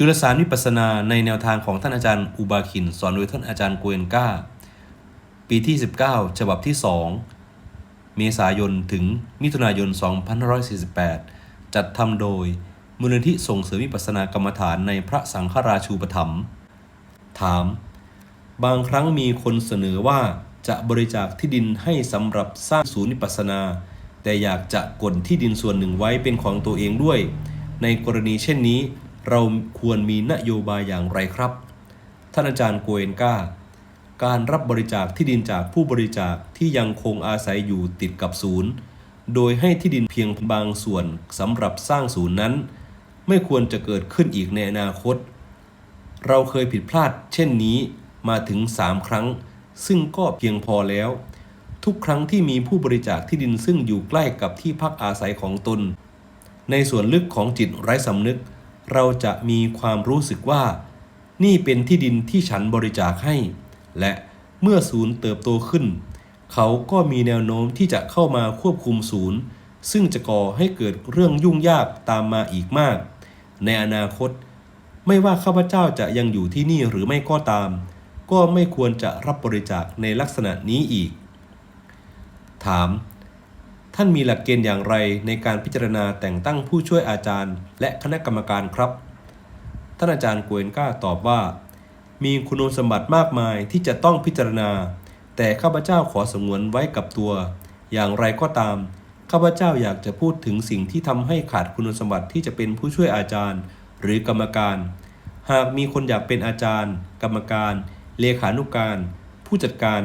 จุลสารวิปัสนาในแนวทางของท่านอาจารย์อุบาคิน สอนโดยท่านอาจารย์โกเอนก้า ปีที่ 19 ฉบับที่ 2 เมษายนถึงมิถุนายน 2548 จัดทำโดยมูลนิธิส่งเสริมวิปัสสนากรรมฐานในพระสังฆราชูปถัมภ์ถาม บางครั้งมีคนเสนอว่าจะบริจาคที่ดินให้สำหรับสร้างศูนย์วิปัสสนา แต่อยากจะกดที่ดินส่วนหนึ่งไว้เป็นของตัวเองด้วย ในกรณีเช่นนี้ เราควรมีนโยบายอย่างไรครับ ท่านอาจารย์โกเอนก้าการรับบริจาคที่ดินจากผู้บริจาคที่ยังคงอาศัยอยู่ติดกับศูนย์ โดยให้ที่ดินเพียงบางส่วนสำหรับสร้างศูนย์นั้น ไม่ควรจะเกิดขึ้นอีกในอนาคต เราเคยผิดพลาดเช่นนี้มาถึง 3 ครั้ง ซึ่งก็เพียงพอแล้ว ทุกครั้งที่มีผู้บริจาคที่ดินซึ่งอยู่ใกล้กับที่พักอาศัยของตน ในส่วนลึกของจิตไร้สำนึก เราจะมีความรู้สึกว่า นี่เป็นที่ดินที่ฉันบริจาคให้ และเมื่อศูนย์เติบโตขึ้น เขาก็มีแนวโน้มที่จะเข้ามาควบคุมศูนย์ ซึ่งจะก่อให้เกิดเรื่องยุ่งยากตามมาอีกมาก ในอนาคต ไม่ว่าข้าพเจ้าจะยังอยู่ที่นี่หรือไม่ก็ตาม ก็ไม่ควรจะรับบริจาคในลักษณะนี้อีก ถาม ท่านมีหลักเกณฑ์อย่างไรในการพิจารณาแต่งตั้งผู้ช่วยอาจารย์ และคณะกรรมการครับ ท่านอาจารย์กวนก้าตอบว่า มีคุณสมบัติมากมายที่จะต้องพิจารณา แต่ข้าพเจ้าขอสงวนไว้กับตัว อย่างไรก็ตาม ข้าพเจ้าอยากจะพูดถึงสิ่งที่ทำให้ขาดคุณสมบัติที่จะเป็นผู้ช่วยอาจารย์ หรือกรรมการ หากมีคนอยากเป็นอาจารย์ กรรมการ เลขานุการ ผู้จัดการ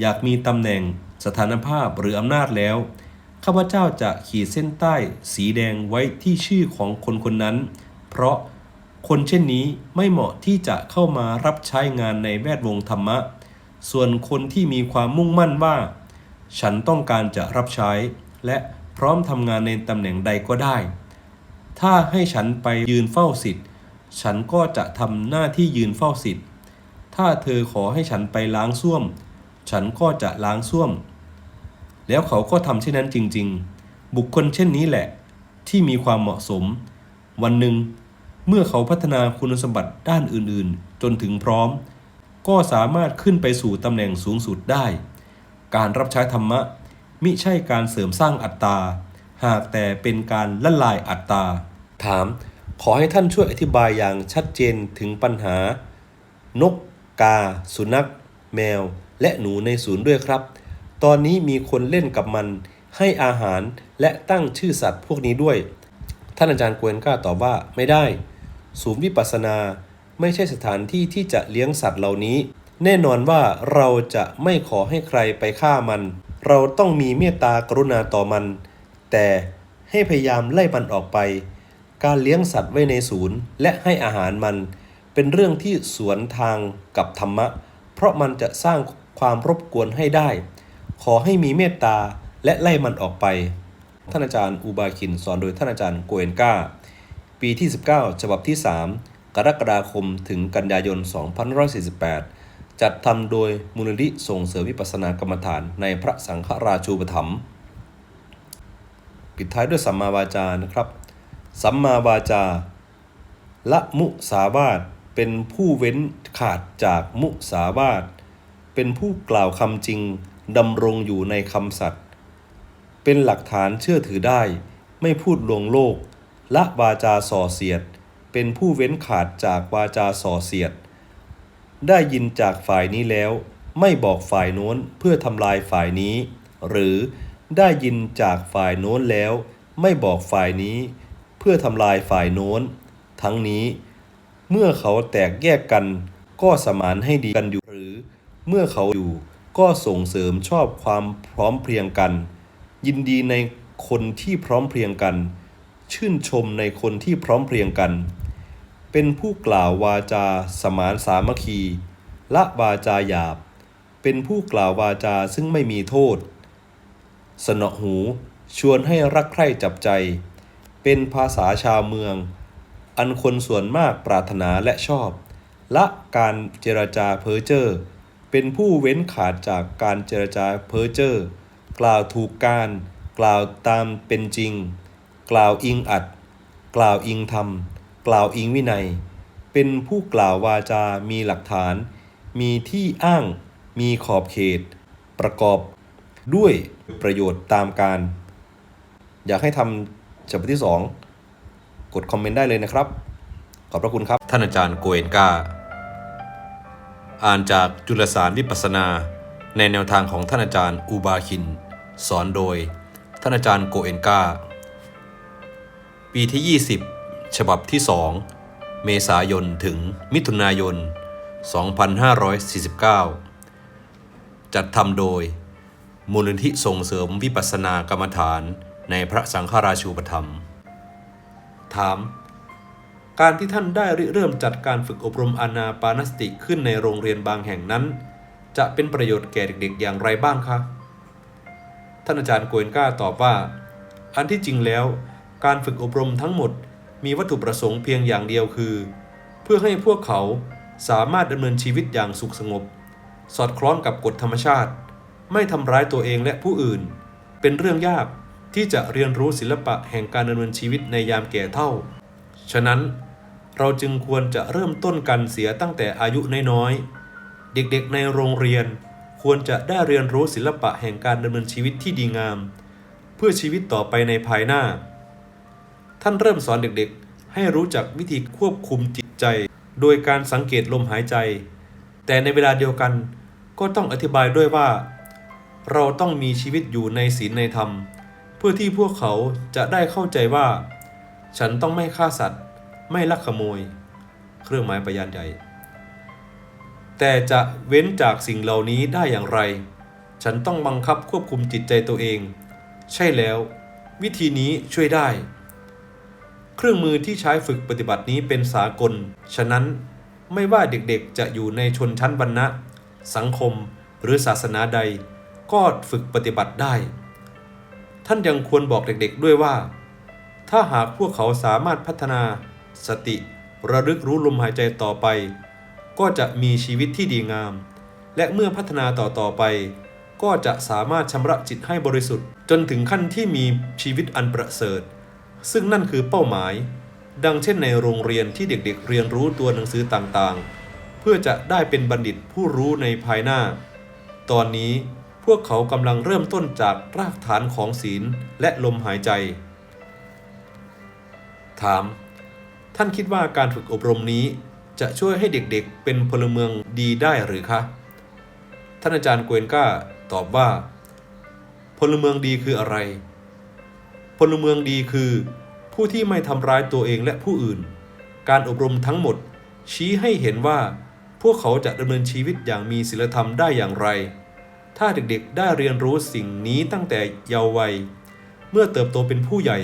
อยากมีตำแหน่ง สถานภาพหรืออำนาจแล้ว ข้าพเจ้าจะขีดเส้นใต้สีแดงไว้ที่ชื่อของคนคนนั้น เพราะคนเช่นนี้ไม่เหมาะที่จะเข้ามารับใช้งานในแวดวงธรรมะ ส่วนคนที่มีความมุ่งมั่นว่า ฉันต้องการจะรับใช้ และพร้อมทำงานในตำแหน่งใดก็ได้ ถ้าให้ฉันไปยืนเฝ้าสิทธิ์ ฉันก็จะทำหน้าที่ยืนเฝ้าสิทธิ์ ถ้าเธอขอให้ฉันไปล้างส้วม ฉันก็จะล้างส้วม แล้วเขาก็ทำเช่นนั้นจริง ๆ บุคคลเช่นนี้แหละ ที่มีความเหมาะสม วันหนึ่ง เมื่อเขาพัฒนาคุณสมบัติด้านอื่นๆ จนถึงพร้อม ก็สามารถขึ้นไปสู่ตำแหน่งสูงสุดได้ การรับใช้ธรรมะ มิใช่การเสริมสร้างอัตตา หากแต่เป็นการละลายอัตตา ถาม ขอให้ท่านช่วยอธิบายอย่างชัดเจนถึงปัญหา นก กา สุนัข แมว และหนูในศูนย์ด้วยครับ ตอนนี้มีคนเล่นกับมัน ให้อาหารและตั้งชื่อสัตว์พวกนี้ด้วย ท่านอาจารย์กวนก้าตอบว่าไม่ได้ ศูนย์วิปัสสนาไม่ใช่สถานที่ที่จะเลี้ยงสัตว์เหล่านี้ แน่นอนว่าเราจะไม่ขอให้ใครไปฆ่ามัน เราต้องมีเมตตากรุณาต่อมัน แต่ให้พยายามไล่มันออกไป การเลี้ยงสัตว์ไว้ในศูนย์ และให้อาหารมัน เป็นเรื่องที่สวนทางกับธรรมะ เพราะมันจะสร้างความรบกวนให้ได้ ขอให้มีเมตตาและไล่มันออกไป ท่านอาจารย์อุบาคินสอนโดยท่านอาจารย์โกเอนก้าปีที่ 19 ฉบับที่ 3 กรกฎาคมถึงกันยายน 2548 จัดทำโดยมูลนิธิส่งเสริมวิปัสสนากรรมฐานในพระสังฆราชูปถัมภ์ปิดท้ายด้วยสัมมาวาจานะครับ สัมมาวาจา ละมุสาวาทเป็นผู้เว้นขาดจากมุสาวาทเป็นผู้กล่าวคำจริง ดำรงอยู่ในคำสัตย์เป็นหลักฐานเชื่อถือได้ ไม่พูดลวงโลก ละวาจาส่อเสียด เป็นผู้เว้นขาดจากวาจาส่อเสียด ได้ยินจากฝ่ายนี้แล้ว ไม่บอกฝ่ายโน้นเพื่อทำลายฝ่ายนี้ หรือได้ยินจากฝ่ายโน้นแล้ว ไม่บอกฝ่ายนี้ เพื่อทำลายฝ่ายโน้น ทั้งนี้ เมื่อเขาแตกแยกกันก็สมานให้ดีกันอยู่หรือ เมื่อเขาอยู่ ก็ส่งเสริมชอบความพร้อมเพรียงกัน ยินดีในคนที่พร้อมเพรียงกัน ชื่นชมในคนที่พร้อมเพรียงกัน เป็นผู้กล่าววาจาสมานสามัคคี ละวาจาหยาบ เป็นผู้กล่าววาจาซึ่งไม่มีโทษ สนอหู ชวนให้รักใคร่จับใจ เป็นภาษาชาวเมือง อันคนส่วนมากปรารถนาและชอบ ละการเจรจาเพ้อเจ้อ เป็นผู้เว้นขาดจากการเจรจาเพ้อเจ้อกล่าวถูกการ กล่าวตามเป็นจริง กล่าวอิงอัด กล่าวอิงธรรม กล่าวอิงวินัย เป็นผู้กล่าววาจา มีหลักฐาน มีที่อ้าง มีขอบเขต ประกอบด้วยประโยชน์ตามการ อยากให้ทำฉบับที่ 2 กดคอมเมนต์ได้เลยนะครับ ขอบพระคุณครับ ท่านอาจารย์โกเอนกา อ่านจากจุลสารวิปัสนา ในแนวทางของท่านอาจารย์อูบาคิน สอนโดย ท่านอาจารย์โกเอนกาปีที่ 20 ฉบับที่ 2 เมษายนถึงมิถุนายน 2549 จัดทำโดย มูลนิธิส่งเสริมวิปัสสนากรรมฐานในพระสังฆราชูปถัมถาม การที่ท่านได้ริเริ่มจัดการฝึกอบรมอานาปานสติขึ้นในโรงเรียนบางแห่งนั้น จะเป็นประโยชน์แก่เด็กๆ อย่างไรบ้างคะท่านอาจารย์โกเอนก้าตอบว่า อันที่จริงแล้ว การฝึกอบรมทั้งหมดมีวัตถุประสงค์เพียงอย่างเดียวคือ เพื่อให้พวกเขาสามารถดำเนินชีวิตอย่างสุขสงบ สอดคล้องกับกฎธรรมชาติ ไม่ทำร้ายตัวเองและผู้อื่น เป็นเรื่องยากที่จะเรียนรู้ศิลปะแห่งการดำเนินชีวิตในยามแก่เฒ่า ฉะนั้น เราจึงควรจะเริ่มต้นกันเสียตั้งแต่อายุน้อยๆ เด็กๆในโรงเรียนควรจะได้เรียนรู้ศิลปะแห่งการดำเนินชีวิตที่ดีงาม เพื่อชีวิตต่อไปในภายหน้า ท่านเริ่มสอนเด็กๆ ให้รู้จักวิธีควบคุมจิตใจ โดยการสังเกตลมหายใจ แต่ในเวลาเดียวกันก็ต้องอธิบายด้วยว่า เราต้องมีชีวิตอยู่ในศีลในธรรม เพื่อที่พวกเขาจะได้เข้าใจว่า ฉันต้องไม่ฆ่าสัตว์ ไม่ลักขโมย เครื่องหมายประยานใหญ่ แต่จะเว้นจากสิ่งเหล่านี้ได้อย่างไร ฉันต้องบังคับควบคุมจิตใจตัวเอง ใช่แล้ว วิธีนี้ช่วยได้ เครื่องมือที่ใช้ฝึกปฏิบัตินี้เป็นสากล ฉะนั้นไม่ว่าเด็กๆจะอยู่ในชนชั้นวรรณะ สังคมหรือศาสนาใด ก็ฝึกปฏิบัติได้ ท่านยังควรบอกเด็กๆด้วยว่า ถ้าหากพวกเขาสามารถพัฒนา สติ ระลึกรู้ลมหายใจต่อไป ก็จะมีชีวิตที่ดีงาม และเมื่อพัฒนาต่อต่อไป ก็จะสามารถชำระจิตให้บริสุทธิ์ จนถึงขั้นที่มีชีวิตอันประเสริฐ ซึ่งนั่นคือเป้าหมาย ดังเช่นในโรงเรียนที่เด็กๆเรียนรู้ตัวหนังสือต่างๆ เพื่อจะได้เป็นบัณฑิตผู้รู้ในภายหน้า ตอนนี้พวกเขากำลังเริ่มต้นจากรากฐานของศีลและลมหายใจ ถาม ท่านคิดว่าการฝึกอบรมนี้ จะช่วยให้เด็กๆ เป็นพลเมืองดีได้หรือคะ ท่านอาจารย์เกวนก้าตอบว่า พลเมืองดีคืออะไร พลเมืองดีคือ ผู้ที่ไม่ทำร้ายตัวเองและผู้อื่น การอบรมทั้งหมด ชี้ให้เห็นว่า พวกเขาจะดำเนินชีวิตอย่างมีศีลธรรมได้อย่างไร ถ้าเด็กๆ ได้เรียนรู้สิ่งนี้ตั้งแต่เยาว์วัย เมื่อเติบโตเป็นผู้ใหญ่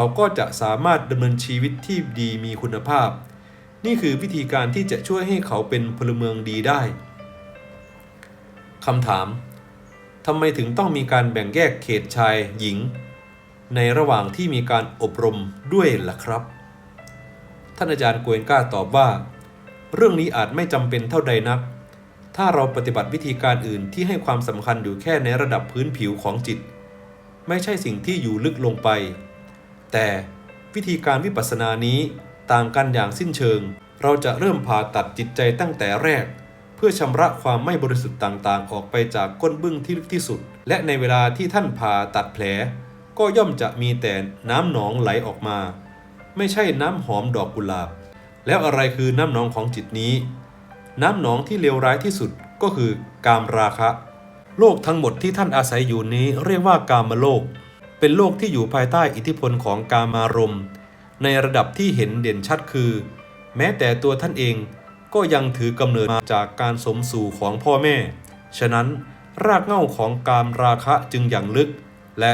เขาก็จะสามารถดำเนินชีวิตที่ดีมีคุณภาพ นี่คือวิธีการที่จะช่วยให้เขาเป็นพลเมืองดีได้คำถามทำไมถึงต้องมีการแบ่งแยกเขตชายหญิง ในระหว่างที่มีการอบรมด้วยล่ะครับ ท่านอาจารย์กเอนก้าตอบว่า เรื่องนี้อาจไม่จำเป็นเท่าใดนัก ถ้าเราปฏิบัติวิธีการอื่นที่ให้ความสำคัญอยู่แค่ในระดับพื้นผิวของจิต ไม่ใช่สิ่งที่อยู่ลึกลงไป แต่วิธีการวิปัสสนานี้ต่างกันอย่างสิ้นเชิง เราจะเริ่มผ่าตัดจิตใจตั้งแต่แรก เพื่อชำระความไม่บริสุทธิ์ต่างๆ ออกไปจากก้นบึ้งที่ลึกที่สุด และในเวลาที่ท่านผ่าตัดแผล ก็ย่อมจะมีแต่น้ำหนองไหลออกมา ไม่ใช่น้ำหอมดอกกุหลาบ แล้วอะไรคือน้ำหนองของจิตนี้ น้ำหนองที่เลวร้ายที่สุดก็คือกามราคะ โลกทั้งหมดที่ท่านอาศัยอยู่นี้เรียกว่ากามโลก เป็นโลกที่อยู่ภายใต้อิทธิพลของกามารมณ์ ในระดับที่เห็นเด่นชัดคือ แม้แต่ตัวท่านเองก็ยังถือกำเนิดมาจากการสมสู่ของพ่อแม่ ฉะนั้นรากเหง้าของกามราคะจึงอย่างลึก และ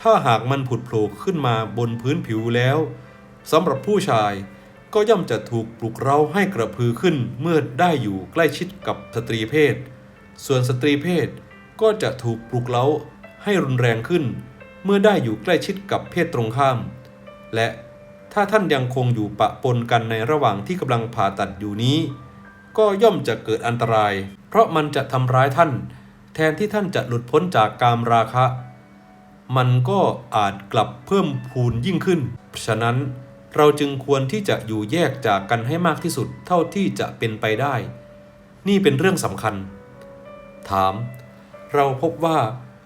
ถ้าหากมันผุดโผล่ขึ้นมาบนพื้นผิวแล้วสำหรับผู้ชายก็ย่อมจะถูกปลุกเร้าให้กระพือขึ้นเมื่อได้อยู่ใกล้ชิดกับสตรีเพศ ส่วนสตรีเพศก็จะถูกปลุกเร้าให้รุนแรงขึ้น เมื่อได้อยู่ใกล้ชิดกับเพศตรงข้าม และถ้าท่านยังคงอยู่ปะปนกันในระหว่างที่กำลังผ่าตัดอยู่นี้ ก็ย่อมจะเกิดอันตราย เพราะมันจะทำร้ายท่าน แทนที่ท่านจะหลุดพ้นจากกามราคะ มันก็อาจกลับเพิ่มพูนยิ่งขึ้น ฉะนั้นเราจึงควรที่จะอยู่แยกจากกันให้มากที่สุดเท่าที่จะเป็นไปได้ นี่เป็นเรื่องสำคัญ ถาม เราพบว่า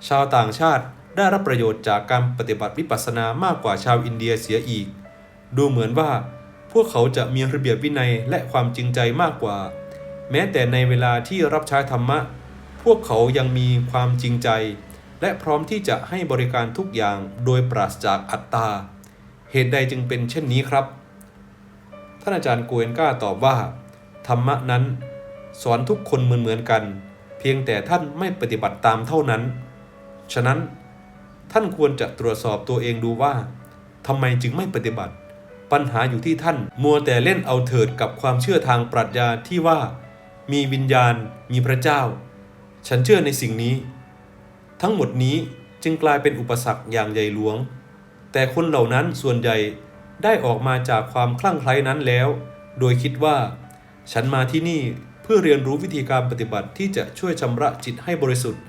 ชาวต่างชาติ ได้รับประโยชน์จากการปฏิบัติวิปัสสนามากกว่าชาวอินเดียเสียอีก ดูเหมือนว่า พวกเขาจะมีระเบียบวินัยและความจริงใจมากกว่า แม้แต่ในเวลาที่รับใช้ธรรมะ พวกเขายังมีความจริงใจ และพร้อมที่จะให้บริการทุกอย่างโดยปราศจากอัตตา เหตุใดจึงเป็นเช่นนี้ครับ ท่านอาจารย์โกเอนก้าตอบว่า ธรรมะนั้น สอนทุกคนเหมือนเหมือนกัน เพียงแต่ท่านไม่ปฏิบัติตามเท่านั้น ฉะนั้น ท่านควรจะตรวจสอบตัวเองดูว่าทำไมจึงไม่ปฏิบัติ ปัญหาอยู่ที่ท่านมัวแต่เล่นเอาเถิดกับความเชื่อทางปรัชญาที่ว่า มีวิญญาณ มีพระเจ้า ฉันเชื่อในสิ่งนี้ ทั้งหมดนี้จึงกลายเป็นอุปสรรคอย่างใหญ่หลวง แต่คนเหล่านั้นส่วนใหญ่ได้ออกมาจากความคลั่งไคล้นั้นแล้ว โดยคิดว่า ฉันมาที่นี่เพื่อเรียนรู้วิธีการปฏิบัติที่จะช่วยชำระจิตให้บริสุทธิ์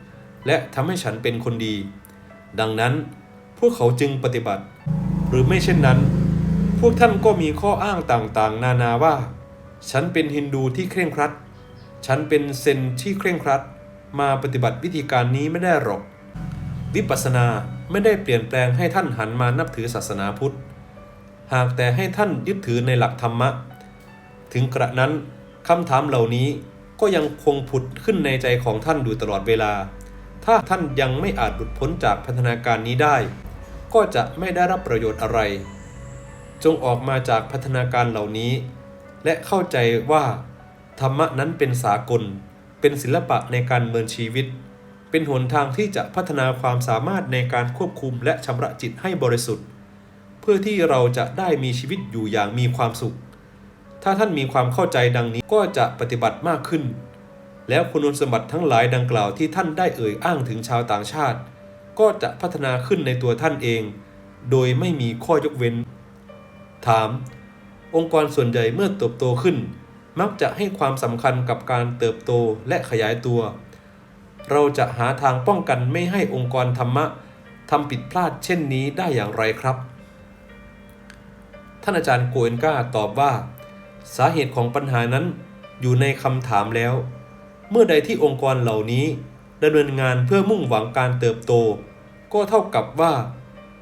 และทำให้ฉันเป็นคนดี ดังนั้นพวกเขาจึงปฏิบัติ หรือไม่เช่นนั้น พวกท่านก็มีข้ออ้างต่างๆ นานาว่า ฉันเป็นฮินดูที่เคร่งครัด ฉันเป็นเซนที่เคร่งครัด มาปฏิบัติวิธีการนี้ไม่ได้หรอก วิปัสสนาไม่ได้เปลี่ยนแปลงให้ท่านหันมานับถือศาสนาพุทธ หากแต่ให้ท่านยึดถือในหลักธรรมะ ถึงกระนั้นคำถามเหล่านี้ก็ยังคงผุดขึ้นในใจของท่านอยู่ตลอดเวลา ถ้าท่านยังไม่อาจหลุดพ้นจากพันธนาการนี้ได้ ก็จะไม่ได้รับประโยชน์อะไร จงออกมาจากพัฒนาการเหล่านี้ และเข้าใจว่า ธรรมะนั้นเป็นสากล เป็นศิลปะในการเมืองชีวิต เป็นหนทางที่จะพัฒนาความสามารถในการควบคุมและชำระจิตให้บริสุทธิ์ เพื่อที่เราจะได้มีชีวิตอยู่อย่างมีความสุข ถ้าท่านมีความเข้าใจดังนี้ก็จะปฏิบัติมากขึ้น แล้วคุณสมบัติทั้งหลายดังกล่าวที่ท่านได้เอ่ยอ้างถึงชาวต่างชาติ ก็จะพัฒนาขึ้นในตัวท่านเอง โดยไม่มีข้อยกเว้น ถาม องค์กรส่วนใหญ่เมื่อเติบโตขึ้น มักจะให้ความสำคัญกับการเติบโตและขยายตัว เราจะหาทางป้องกันไม่ให้องค์กรธรรมะทำผิดพลาดเช่นนี้ได้อย่างไรครับ ท่านอาจารย์โกเอนกาตอบว่า สาเหตุของปัญหานั้นอยู่ในคำถามแล้ว เมื่อใดที่องค์กรเหล่านี้ดำเนินงานเพื่อมุ่งหวังการเติบโต ก็เท่ากับว่า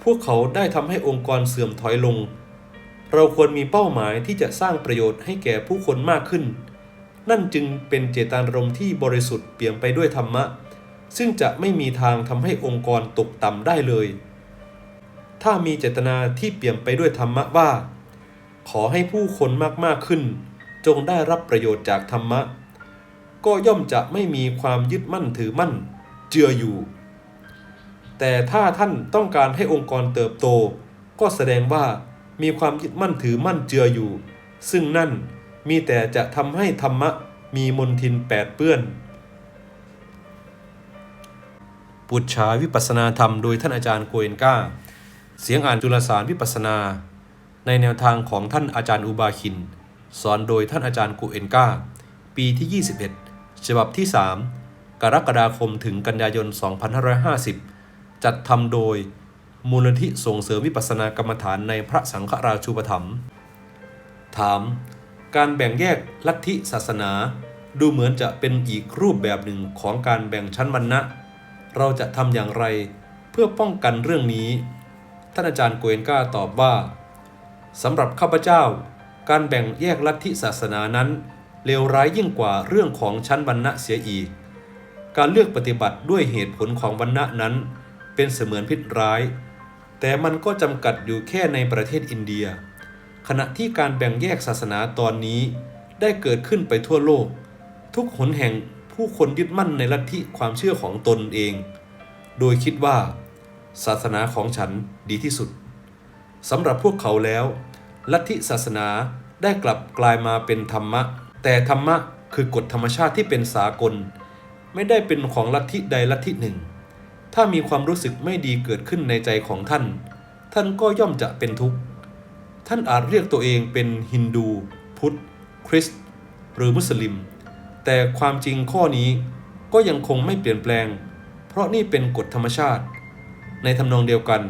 พวกเขาได้ทำให้องค์กรเสื่อมถอยลง เราควรมีเป้าหมายที่จะสร้างประโยชน์ให้แก่ผู้คนมากขึ้น นั่นจึงเป็นเจตนารมณ์ที่บริสุทธิ์เปี่ยมไปด้วยธรรมะ ซึ่งจะไม่มีทางทำให้องค์กรตกต่ำได้เลย ถ้ามีเจตนาที่เปี่ยมไปด้วยธรรมะว่า ขอให้ผู้คนมากๆขึ้น จงได้รับประโยชน์จากธรรมะ ก็ย่อมจะไม่มีความยึดมั่นถือมั่น เจืออยู่ แต่ถ้าท่านต้องการให้องค์กรเติบโต ก็แสดงว่ามีความยึดมั่นถือมั่นเจืออยู่ ซึ่งนั่นมีแต่จะทำให้ธรรมะมีมนทินแปดเปื้อน ปุจฉาวิปัสสนาธรรมโดยท่านอาจารย์โกเอนก้า เสียงอ่านจุลสารวิปัสสนา ในแนวทางของท่านอาจารย์อุบาคิน สอนโดยท่านอาจารย์โกเอนก้า ปีที่ 21 ฉบับที่ 3 กรกฎาคมถึงกันยายน 2550 จัดทำโดย มูลนิธิส่งเสริมวิปัสสนากรรมฐานในพระสังฆราชูปถัมภ์ถาม การแบ่งแยกลัทธิศาสนา ดูเหมือนจะเป็นอีกรูปแบบหนึ่งของการแบ่งชั้นวรรณะ เราจะทำอย่างไรเพื่อป้องกันเรื่องนี้ ท่านอาจารย์โกเอนกาตอบว่าสำหรับข้าพเจ้า การแบ่งแยกลัทธิศาสนานั้น เลวร้ายยิ่งกว่าเรื่องของชั้นวรรณะเสียอีก การเลือกปฏิบัติด้วยเหตุผลของวรรณะนั้น เป็นเสมือนพิษร้าย แต่มันก็จำกัดอยู่แค่ในประเทศอินเดีย ขณะที่การแบ่งแยกศาสนาตอนนี้ได้เกิดขึ้นไปทั่วโลก ทุกหนแห่งผู้คนยึดมั่นในลัทธิความเชื่อของตนเอง โดยคิดว่า ศาสนาของฉันดีที่สุดสำหรับพวกเขาแล้ว ลัทธิศาสนาได้กลับกลายมาเป็นธรรมะ แต่ธรรมะคือกฎธรรมชาติที่เป็นสากล ไม่ได้เป็นของลัทธิใดลัทธิหนึ่ง ถ้ามีความรู้สึกไม่ดีเกิดขึ้นในใจของท่าน ท่านก็ย่อมจะเป็นทุกข์ ท่านอาจเรียกตัวเองเป็นฮินดู พุทธ คริสต์หรือมุสลิม แต่ความจริงข้อนี้ก็ยังคงไม่เปลี่ยนแปลง เพราะนี่เป็นกฎธรรมชาติ ในทำนองเดียวกัน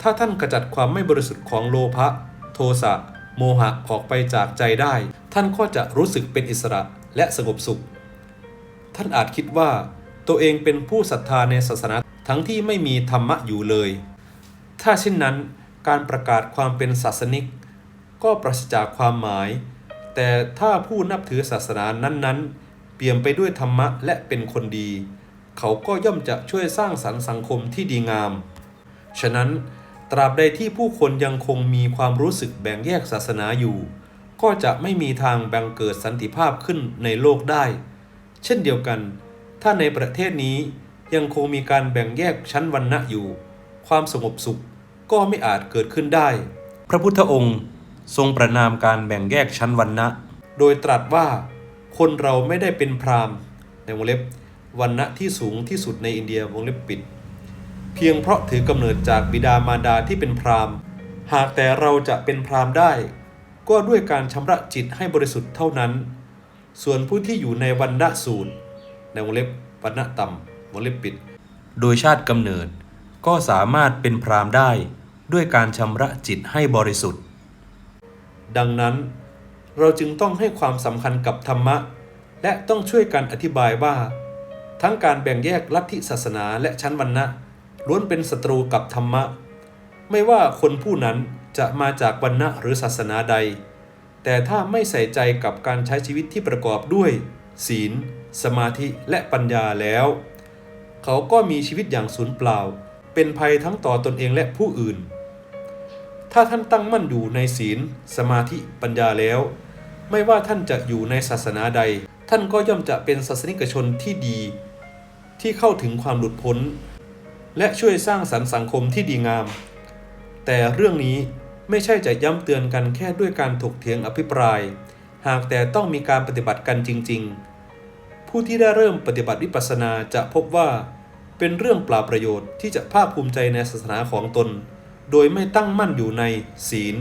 ถ้าท่านกระจัดความไม่บริสุทธิ์ของโลภะ โทโทสะ โมหะออกไปจากใจได้ ท่านก็จะรู้สึกเป็นอิสระและสงบสุข ท่านอาจคิดว่า ตัวเองเป็นผู้ศรัทธาในศาสนาทั้งที่ไม่มีธรรมะอยู่เลย ถ้าเช่นนั้นการประกาศความเป็นศาสนิก ก็ปราศจากความหมาย แต่ถ้าผู้นับถือศาสนานั้นๆ เปี่ยมไปด้วยธรรมะและเป็นคนดี เขาก็ย่อมจะช่วยสร้างสรรค์สังคมที่ดีงาม ฉะนั้นตราบใดที่ผู้คนยังคงมีความรู้สึกแบ่งแยกศาสนาอยู่ ก็จะไม่มีทางแบ่งเกิดสันติภาพขึ้นในโลกได้ เช่นเดียวกัน ถ้าในประเทศนี้ยังคงมีการแบ่งแยกชั้นวรรณะอยู่ ความสงบสุขก็ไม่อาจเกิดขึ้นได้ พระพุทธองค์ทรงประนามการแบ่งแยกชั้นวรรณะ โดยตรัสว่าคนเราไม่ได้เป็นพราหมณ์ในวงเล็บวรรณะที่สูงที่สุดในอินเดียวงเล็บปิด เพียงเพราะถือกำเนิดจากบิดามารดาที่เป็นพราหมณ์ หากแต่เราจะเป็นพราหมณ์ได้ ก็ด้วยการชำระจิตให้บริสุทธิ์เท่านั้น ส่วนผู้ที่อยู่ในวันณะสูตรในวงเล็บวันณะต่ำวงเล็บปิด โดยชาติกำเนิด ก็สามารถเป็นพรามได้ด้วยการชำระจิตให้บริสุทธิ์ ดังนั้น เราจึงต้องให้ความสำคัญกับธรรมะ และต้องช่วยกันอธิบายว่า ทั้งการแบ่งแยกลัทธิศาสนาและชั้นวรรณะล้วนเป็นศัตรูกับธรรมะ ไม่ว่าคนผู้นั้น จะมาจากวรรณะหรือศาสนาใด แต่ถ้าไม่ใส่ใจกับการใช้ชีวิตที่ประกอบด้วย ศีล สมาธิและปัญญาแล้ว เขาก็มีชีวิตอย่างสูญเปล่า เป็นภัยทั้งต่อตนเองและผู้อื่น ถ้าท่านตั้งมั่นอยู่ในศีล สมาธิปัญญาแล้ว ไม่ว่าท่านจะอยู่ในศาสนาใด ท่านก็ย่อมจะเป็นศาสนิกชนที่ดี ที่เข้าถึงความหลุดพ้น และช่วยสร้างสรรค์สังคมที่ดีงามแต่เรื่องนี้ ไม่ใช่จะย้ำเตือนกันแค่ด้วยการถกเถียงอภิปราย หากแต่ต้องมีการปฏิบัติกันจริง ๆ ผู้ที่ได้เริ่มปฏิบัติวิปัสสนาจะพบว่า เป็นเรื่องเปล่าประโยชน์ที่จะภาคภูมิใจในศาสนาของตน โดยไม่ตั้งมั่นอยู่ใน ศีล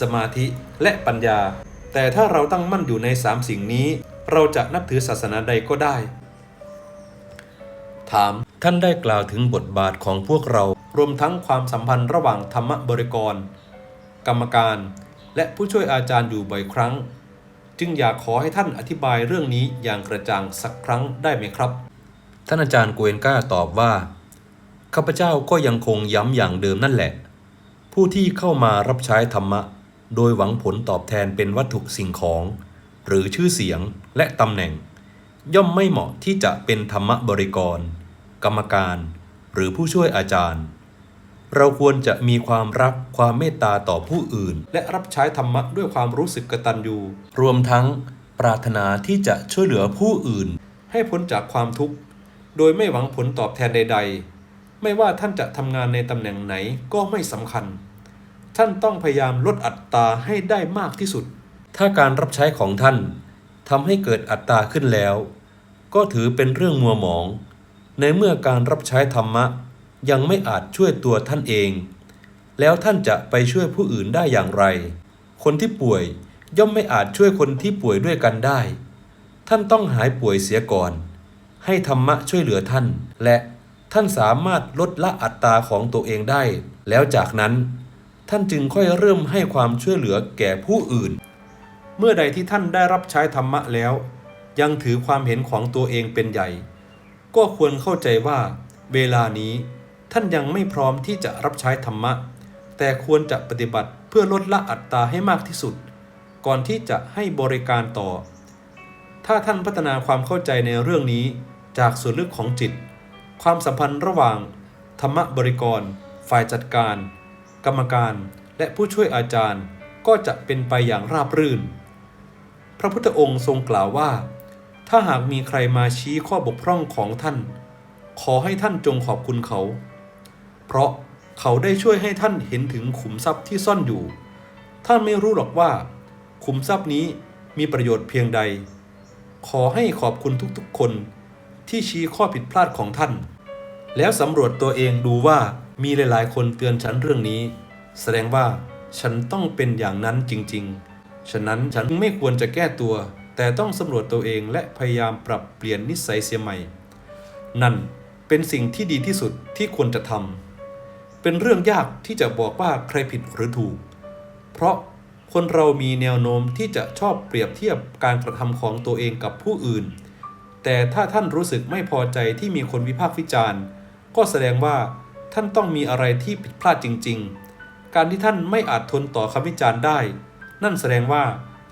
สมาธิ และปัญญา แต่ถ้าเราตั้งมั่นอยู่ในสามสิ่งนี้ เราจะนับถือศาสนาใดก็ได้ ถาม ท่านได้กล่าวถึงบทบาทของพวกเรา รวมทั้งความสัมพันธ์ระหว่างธรรมบริกร กรรมการ และผู้ช่วยอาจารย์อยู่บ่อยครั้ง จึงอยากขอให้ท่านอธิบายเรื่องนี้อย่างกระจ่างสักครั้งได้ไหมครับ ท่านอาจารย์โกเอนก้าตอบว่าข้าพเจ้าก็ยังคงย้ำอย่างเดิมนั่นแหละ ผู้ที่เข้ามารับใช้ธรรมะ โดยหวังผลตอบแทนเป็นวัตถุสิ่งของ หรือชื่อเสียงและตำแหน่ง ย่อมไม่เหมาะที่จะเป็นธรรมบริกร กรรมการ หรือผู้ช่วยอาจารย์ เราควรจะมีความรักความเมตตาต่อผู้อื่น และรับใช้ธรรมะด้วยความรู้สึกกตัญญูรวมทั้งปรารถนาที่จะช่วยเหลือผู้อื่น ให้พ้นจากความทุกข์ โดยไม่หวังผลตอบแทนใด ๆ ไม่ว่าท่านจะทำงานในตำแหน่งไหนก็ไม่สำคัญ ท่านต้องพยายามลดอัตราให้ได้มากที่สุด ถ้าการรับใช้ของท่านทำให้เกิดอัตราขึ้นแล้ว ก็ถือเป็นเรื่องมัวหมอง ในเมื่อการรับใช้ธรรมะ ยังไม่อาจช่วยตัวท่านเอง แล้วท่านจะไปช่วยผู้อื่นได้อย่างไร คนที่ป่วยย่อมไม่อาจช่วยคนที่ป่วยด้วยกันได้ ท่านต้องหายป่วยเสียก่อน ให้ธรรมะช่วยเหลือท่าน และท่านสามารถลดละอัตราของตัวเองได้ แล้วจากนั้นท่านจึงค่อยเริ่มให้ความช่วยเหลือแก่ผู้อื่น เมื่อใดที่ท่านได้รับใช้ธรรมะแล้ว ยังถือความเห็นของตัวเองเป็นใหญ่ ก็ควรเข้าใจว่า เวลานี้ ท่านยังไม่พร้อมที่จะรับใช้ธรรมะ แต่ควรจะปฏิบัติเพื่อลดละอัตราให้มากที่สุด ก่อนที่จะให้บริการต่อ ถ้าท่านพัฒนาความเข้าใจในเรื่องนี้จากส่วนลึกของจิต ความสัมพันธ์ระหว่าง ธรรมบริกร ฝ่ายจัดการ กรรมการ และผู้ช่วยอาจารย์ก็จะเป็นไปอย่างราบรื่น พระพุทธองค์ทรงกล่าวว่า ถ้าหากมีใครมาชี้ข้อบกพร่องของท่าน ขอให้ท่านจงขอบคุณเขา เพราะเขาได้ช่วยให้ท่านเห็นถึงขุมทรัพย์ที่ซ่อนอยู่ ท่านไม่รู้หรอกว่า ขุมทรัพย์นี้มีประโยชน์เพียงใด ขอให้ขอบคุณทุกๆ คนที่ชี้ข้อผิดพลาดของท่าน แล้วสำรวจตัวเองดูว่ามีหลายๆ คนเตือนฉันเรื่องนี้ แสดงว่าฉันต้องเป็นอย่างนั้นจริงๆ ฉะนั้นฉันไม่ควรจะแก้ตัว แต่ต้องสำรวจตัวเองและพยายามปรับเปลี่ยนนิสัยเสียใหม่ นั่นเป็นสิ่งที่ดีที่สุดที่ควรจะทำ เป็นเรื่องยากที่จะบอกว่าใครผิดหรือถูก เพราะคนเรามีแนวโน้มที่จะชอบเปรียบเทียบการกระทำของตัวเองกับผู้อื่น แต่ถ้าท่านรู้สึกไม่พอใจที่มีคนวิพากษ์วิจารณ์ ก็แสดงว่าท่านต้องมีอะไรที่ผิดพลาดจริง ๆ การที่ท่านไม่อาจทนต่อคำวิจารณ์ได้ นั่นแสดงว่า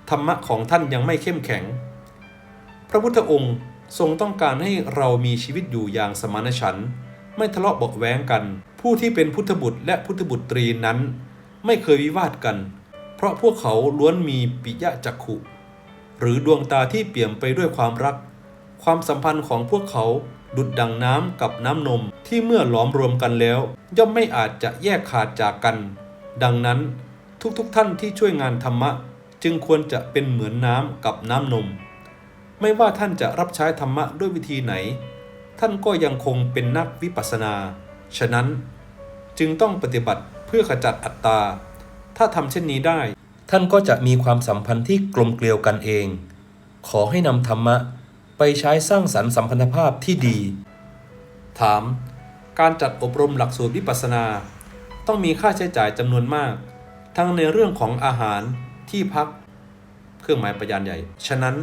ธรรมะของท่านยังไม่เข้มแข็ง พระพุทธองค์ทรงต้องการให้เรามีชีวิตอยู่อย่างสมานฉันท์ไม่ทะเลาะเบาแว้งกัน ผู้ที่เป็นพุทธบุตรและพุทธบุตรีนั้น ไม่เคยวิวาทกัน เพราะพวกเขาล้วนมีปิยะจักขุ หรือดวงตาที่เปี่ยมไปด้วยความรัก ความสัมพันธ์ของพวกเขาดุดดังน้ำกับน้ำนมที่เมื่อหลอมรวมกันแล้ว ย่อมไม่อาจจะแยกขาดจากกัน ดังนั้นทุกๆทท่านที่ช่วยงานธรรมะ จึงควรจะเป็นเหมือนน้ำกับน้ำนม ไม่ว่าท่านจะรับใช้ธรรมะด้วยวิธีไหน ท่านก็ยังคงเป็นนักวิปัสสนา ฉะนั้นจึงต้องปฏิบัติเพื่อขจัดอัตตา ถ้าทำเช่นนี้ได้ ท่านก็จะมีความสัมพันธ์ที่กลมเกลียวกันเอง ขอให้นำธรรมะไปใช้สร้างสรรค์สัมพันธภาพที่ดี ถาม การจัดอบรมหลักสูตรวิปัสสนา ต้องมีค่าใช้จ่ายจำนวนมาก ทั้งในเรื่องของอาหารที่พัก เครื่องหมายประยานใหญ่ ฉะนั้น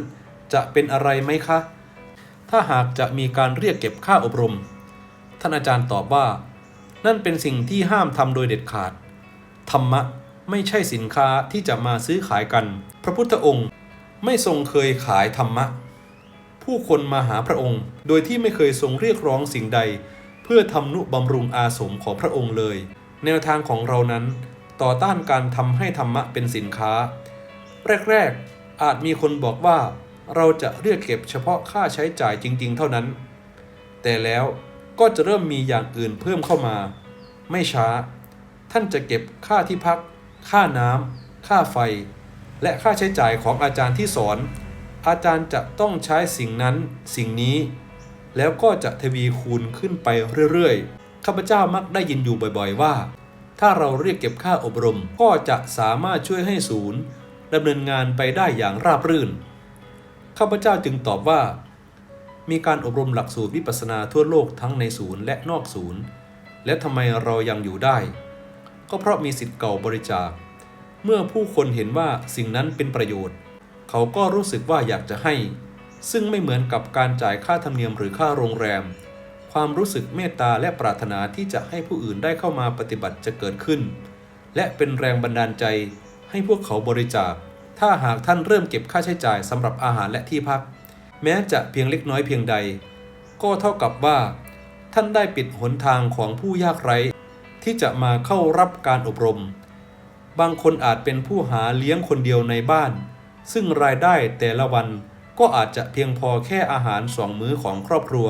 จะเป็นอะไรไหมคะ ถ้าหากจะมีการเรียกเก็บค่าอบรม ท่านอาจารย์ตอบว่า นั่นเป็นสิ่งที่ห้ามทำโดยเด็ดขาด ธรรมะไม่ใช่สินค้าที่จะมาซื้อขายกัน พระพุทธองค์ไม่ทรงเคยขายธรรมะ ผู้คนมาหาพระองค์ โดยที่ไม่เคยทรงเรียกร้องสิ่งใด เพื่อทำนุบำรุงอาสมของพระองค์เลย แนวทางของเรานั้น ต่อต้านการทำให้ธรรมะเป็นสินค้า แรกๆ อาจมีคนบอกว่า เราจะเรียกเก็บเฉพาะค่าใช้จ่ายจริง ๆ เท่านั้น แต่แล้ว ก็จะเริ่มมีอย่างอื่นเพิ่มเข้ามา ไม่ช้า ท่านจะเก็บค่าที่พัก ค่าน้ำค่าไฟ และค่าใช้จ่ายของอาจารย์ที่สอน อาจารย์จะต้องใช้สิ่งนั้นสิ่งนี้ แล้วก็จะทวีคูณขึ้นไปเรื่อยๆข้าพเจ้ามักได้ยินอยู่บ่อยๆว่า ถ้าเราเรียกเก็บค่าอบรมก็จะสามารถช่วยให้ศูนย์ดำเนินงานไปได้อย่างราบรื่นข้าพเจ้าจึงตอบว่า มีการอบรมหลักสูตรวิปัสสนาทั่วโลกทั้งในศูนย์และนอกศูนย์ และทำไมเรายังอยู่ได้ ก็เพราะมีสิทธิ์เก่าบริจาค เมื่อผู้คนเห็นว่าสิ่งนั้นเป็นประโยชน์ เขาก็รู้สึกว่าอยากจะให้ ซึ่งไม่เหมือนกับการจ่ายค่าธรรมเนียมหรือค่าโรงแรม ความรู้สึกเมตตาและปรารถนาที่จะให้ผู้อื่นได้เข้ามาปฏิบัติจะเกิดขึ้น และเป็นแรงบันดาลใจให้พวกเขาบริจาค ถ้าหากท่านเริ่มเก็บค่าใช้จ่ายสำหรับอาหารและที่พัก แม้จะเพียงเล็กน้อยเพียงใด ก็เท่ากับว่า ท่านได้ปิดหนทางของผู้ยากไร้ ที่จะมาเข้ารับการอบรม บางคนอาจเป็นผู้หาเลี้ยงคนเดียวในบ้าน ซึ่งรายได้แต่ละวันก็อาจจะเพียงพอแค่อาหารสองมื้อของครอบครัว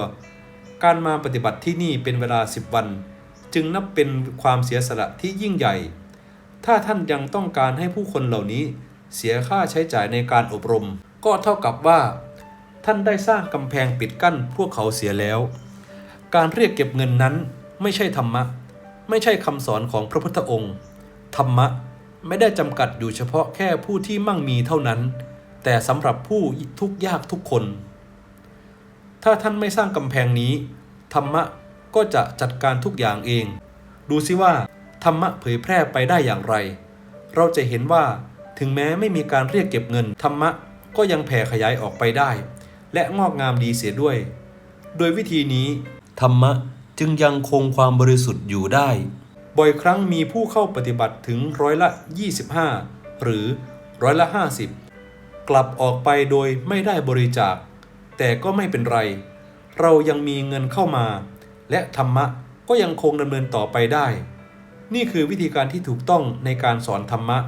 การมาปฏิบัติที่นี่เป็นเวลา 10 วัน จึงนับเป็นความเสียสละที่ยิ่งใหญ่ ถ้าท่านยังต้องการให้ผู้คนเหล่านี้เสียค่าใช้จ่ายในการอบรม ก็เท่ากับว่า ท่านได้สร้างกำแพงปิดกั้นพวกเขาเสียแล้ว การเรียกเก็บเงินนั้นไม่ใช่ธรรมะ ไม่ใช่คำสอนของพระพุทธองค์ ธรรมะไม่ได้จำกัดอยู่เฉพาะแค่ผู้ที่มั่งมีเท่านั้น แต่สำหรับผู้ทุกยากทุกคน ถ้าท่านไม่สร้างกำแพงนี้ ธรรมะก็จะจัดการทุกอย่างเอง ดูสิว่า ธรรมะเผยแพร่ไปได้อย่างไร เราจะเห็นว่าถึงแม้ไม่มีการเรียกเก็บเงิน ธรรมะก็ยังแผ่ขยายออกไปได้ และงอกงามดีเสียด้วย โดยวิธีนี้ ธรรมะจึงยังคงความบริสุทธิ์อยู่ได้ บ่อยครั้งมีผู้เข้าปฏิบัติถึงร้อยละ 25 หรือร้อยละ 50 กลับออกไปโดยไม่ได้บริจาค แต่ก็ไม่เป็นไร เรายังมีเงินเข้ามา และธรรมะก็ยังคงดำเนินต่อไปได้ นี่คือวิธีการที่ถูกต้องในการสอนธรรมะ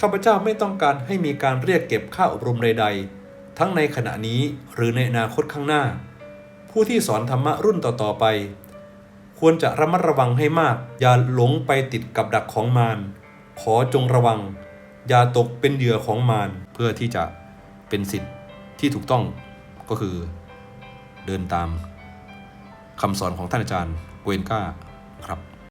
ข้าพเจ้าไม่ต้องการให้มีการเรียกเก็บค่าอบรมใด ๆ ทั้งในขณะนี้หรือในอนาคตข้างหน้า ผู้ที่สอนธรรมะรุ่นต่อๆไป ควรจะระมัดระวังให้มาก อย่าหลงไปติดกับดักของมารขอจงระวัง อย่าตกเป็นเหยื่อของมารเพื่อที่จะเป็นสิทธิ์ที่ถูกต้องก็คือเดินตามคำสอนของท่านอาจารย์เกวนก้า